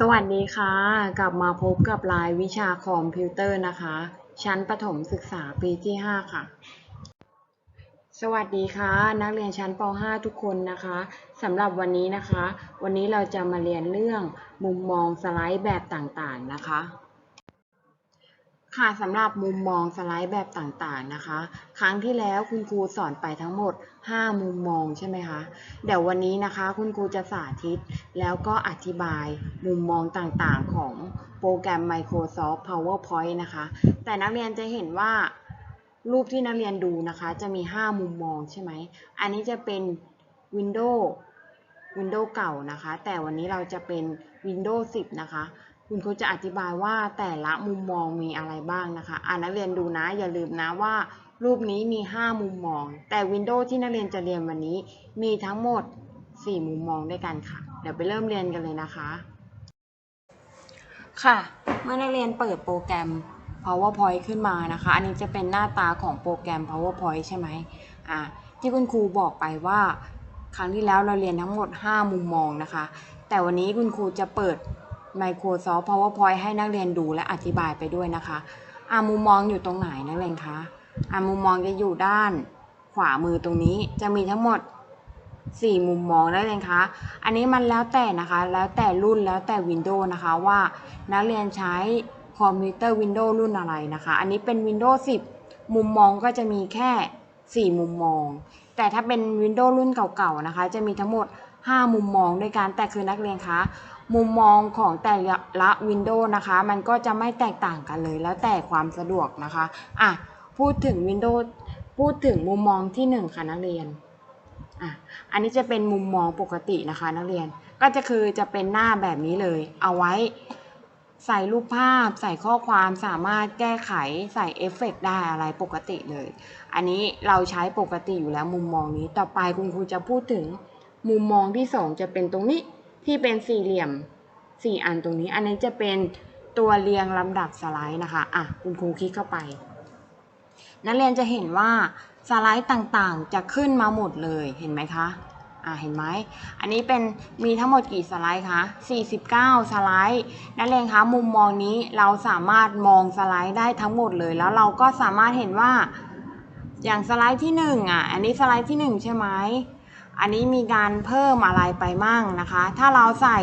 สวัสดีค่ะ กลับมาพบกับรายวิชาคอมพิวเตอร์นะคะ ชั้นประถมศึกษาปีที่ 5 ค่ะ สวัสดีค่ะ นักเรียนชั้นป .5 ทุกคนนะคะสำหรับวันนี้นะคะ วันนี้เราจะมาเรียนเรื่องมุมมองสไลด์แบบต่างๆนะคะ ค่ะสำหรับมุมมองสไลด์แบบต่างๆนะคะ ครั้งที่แล้วคุณครูสอนไปทั้งหมด 5 มุมมองใช่ไหมคะ เดี๋ยววันนี้นะคะ คุณครูจะสาธิต แล้วก็อธิบายมุมมองต่างๆของโปรแกรม Microsoft PowerPoint นะคะ แต่นักเรียนจะเห็นว่ารูปที่นักเรียนดูนะคะ จะมี 5 มุมมองใช่ไหม อันนี้จะเป็น Windows Windows เก่านะคะ แต่วันนี้เราจะเป็น Windows 10 นะคะ คุณครูจะอธิบายว่าแต่ละมุมมองมีอะไรบ้างนะคะ อ่านักเรียนดูนะ อย่าลืมนะว่า รูปนี้มี 5 มุมมอง แต่ Windows ที่นักเรียนจะเรียนวันนี้ มีทั้งหมด 4 มุมมองด้วยกันค่ะ เดี๋ยวไปเริ่มเรียนกันเลยนะคะ ค่ะ เมื่อนักเรียนเปิดโปรแกรม PowerPoint ขึ้นมานะคะ อันนี้จะเป็นหน้าตาของโปรแกรม PowerPoint ใช่ไหมอ่าที่คุณครูบอกไปว่า ครั้งที่แล้วเราเรียนทั้งหมด 5 มุมมองนะคะ แต่วันนี้คุณครูจะเปิด Microsoft PowerPoint ให้นักเรียนดูและอธิบายไปด้วยนะคะอ่ามุมมองอยู่ตรงไหนนักเรียนคะอ่ามุมมองจะอยู่ด้านขวามือตรงนี้จะมีทั้งหมด 4 มุมมองได้เลยนคะอันนี้มันแล้วแต่นะคะ แล้วแต่รุ่นแล้วแต่ Windows นะคะว่านักเรียนใช้คอมพิวเตอร์ Windows รุ่นอะไรนะคะ อันนี้เป็น Windows 10 มุมมองก็จะมีแค่ 4 มุมมอง แต่ถ้าเป็น Windows รุ่นเก่าๆนะคะ จะมีทั้งหมด 5 มุมมองด้วยกันแต่คือนักเรียนคะมุมมองของแต่ละ Windows นะคะ มันก็จะไม่แตกต่างกันเลยแล้วแต่ความสะดวกนะคะอะพูดถึง Windows พูดถึงมุมมองที่ 1 ค่ะนักเรียนอะอันนี้จะเป็นมุมมองปกตินะคะนักเรียนก็จะคือจะเป็นหน้าแบบนี้เลย เอาไว้ใส่รูปภาพ ใส่ข้อความสามารถแก้ไขใส่เอฟเฟกต์ได้อะไรปกติเลย อันนี้เราใช้ปกติอยู่แล้วมุมมองนี้ต่อไปคุณครูจะพูดถึง มุมมองที่สองจะเป็นตรงนี้ที่เป็นสี่เหลี่ยมสี่อันตรงนี้ อันนี้จะเป็นตัวเรียงลำดับสไลด์นะคะอะคุณครูคลิกเข้าไป นักเรียนจะเห็นว่าสไลด์ต่างๆ จะขึ้นมาหมดเลยเห็นไหมคะอ่าเห็นไหม อันนี้เป็นมีทั้งหมดกี่สไลด์คะ 49 สไลด์นักเรียนคะมุมมองนี้เราสามารถมองสไลด์ได้ทั้งหมดเลย แล้วเราก็สามารถเห็นว่า อย่างสไลด์ที่1อะ อันนี้สไลด์ที่ 1 ใช่ไหม อันนี้มีการเพิ่มอะไรไปมั่งนะคะ ถ้าเราใส่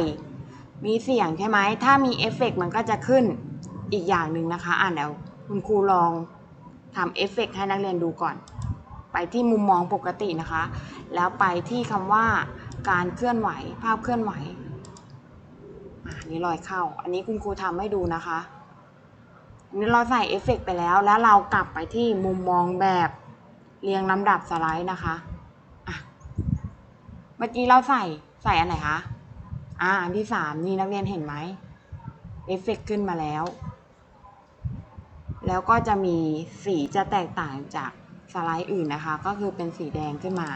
มีเสียงใช่ไหม ถ้ามีเอฟเฟกต์มันก็จะขึ้นอีกอย่างหนึ่งนะคะ อ่านเดี๋ยวคุณครูลองทำเอฟเฟกต์ให้นักเรียนดูก่อน ไปที่มุมมองปกตินะคะ แล้วไปที่คำว่าการเคลื่อนไหว ภาพเคลื่อนไหวอันนี้รอยเข้า อันนี้คุณครูทำให้ดูนะคะนนี้เราใส่เอฟเฟกต์ไปแล้ว แล้วเรากลับไปที่มุมมองแบบเรียงลำดับสไลด์นะคะ มื่อกี้เราใส่ใส่อันไหนคะอ่าอันที่สามนี่นักเรียนเห็นไหมเอฟเฟกต์ขึ้นมาแล้ว แล้วก็จะมีสีจะแตกต่างจากสไลด์อื่นนะคะ ก็คือเป็นสีแดงขึ้นมา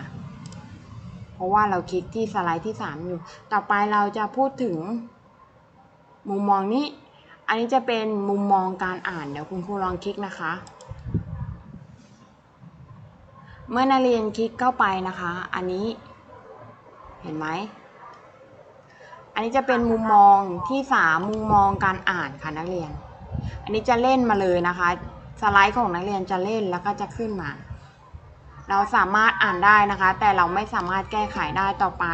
เพราะว่าเราคลิกที่สไลด์ที่3อยู่ ต่อไปเราจะพูดถึง มุมมองนี้ อันนี้จะเป็นมุมมองการอ่านเดี๋ยวคุณครูลองคลิกนะคะเมื่อนักเรียนคลิกเข้าไปนะคะ อันนี้ เห็นไหม อันนี้จะเป็นมุมมองที่3มุมมองการอ่านค่ะนักเรียน อันนี้จะเล่นมาเลยนะคะ สไลด์ของนักเรียนจะเล่นแล้วก็จะขึ้นมา เราสามารถอ่านได้นะคะ แต่เราไม่สามารถแก้ไขได้ต่อไป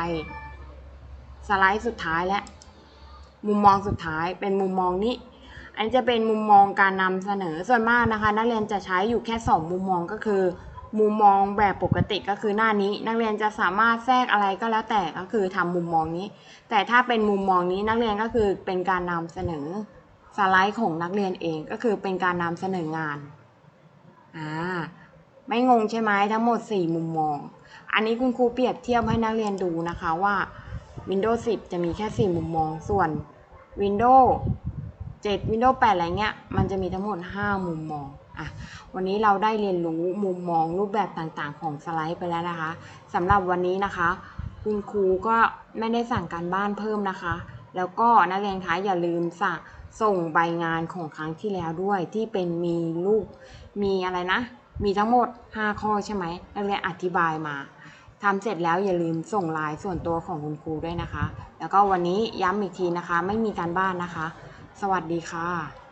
สไลด์สุดท้ายและ มุมมองสุดท้ายเป็นมุมมองนี้อันนี้จะเป็นมุมมองการนำเสนอส่วนมากนะคะ นักเรียนจะใช้อยู่แค่ 2 มุมมองก็คือ มุมมองแบบปกติก็คือหน้านี้ นักเรียนจะสามารถแทรกอะไรก็แล้วแต่ก็คือทำมุมมองนี้ แต่ถ้าเป็นมุมมองนี้นักเรียนก็คือเป็นการนำเสนอสไลด์ของนักเรียนเองก็คือเป็นการนำเสนองานอ่าไม่งงใช่ไหมทั้งหมด 4 มุมมอง อันนี้คุณครูเปรียบเทียบให้นักเรียนดูนะคะว่า Windows 10 จะมีแค่ 4 มุมมอง ส่วน Windows 7 Windows 8 อะไรเงี้ย มันจะมีทั้งหมด 5 มุมมอง อะวันนี้เราได้เรียนรู้มุมมองรูปแบบต่างๆ ของสไลด์ไปแล้วนะคะสำหรับวันนี้นะคะ คุณครูก็ไม่ได้สั่งการบ้านเพิ่มนะคะ แล้วก็นักเรียนคะอย่าลืมสั่งส่งใบงานของครั้งที่แล้วด้วยที่เป็นมีลูกมีอะไรนะ มีทั้งหมด 5 ข้อใช่ไหมนักเรียนอธิบายมาทำเสร็จแล้วอย่าลืมส่งไลน์ส่วนตัวของคุณครูด้วยนะคะ แล้วก็วันนี้ย้ำอีกทีนะคะ ไม่มีการบ้านนะคะ สวัสดีค่ะ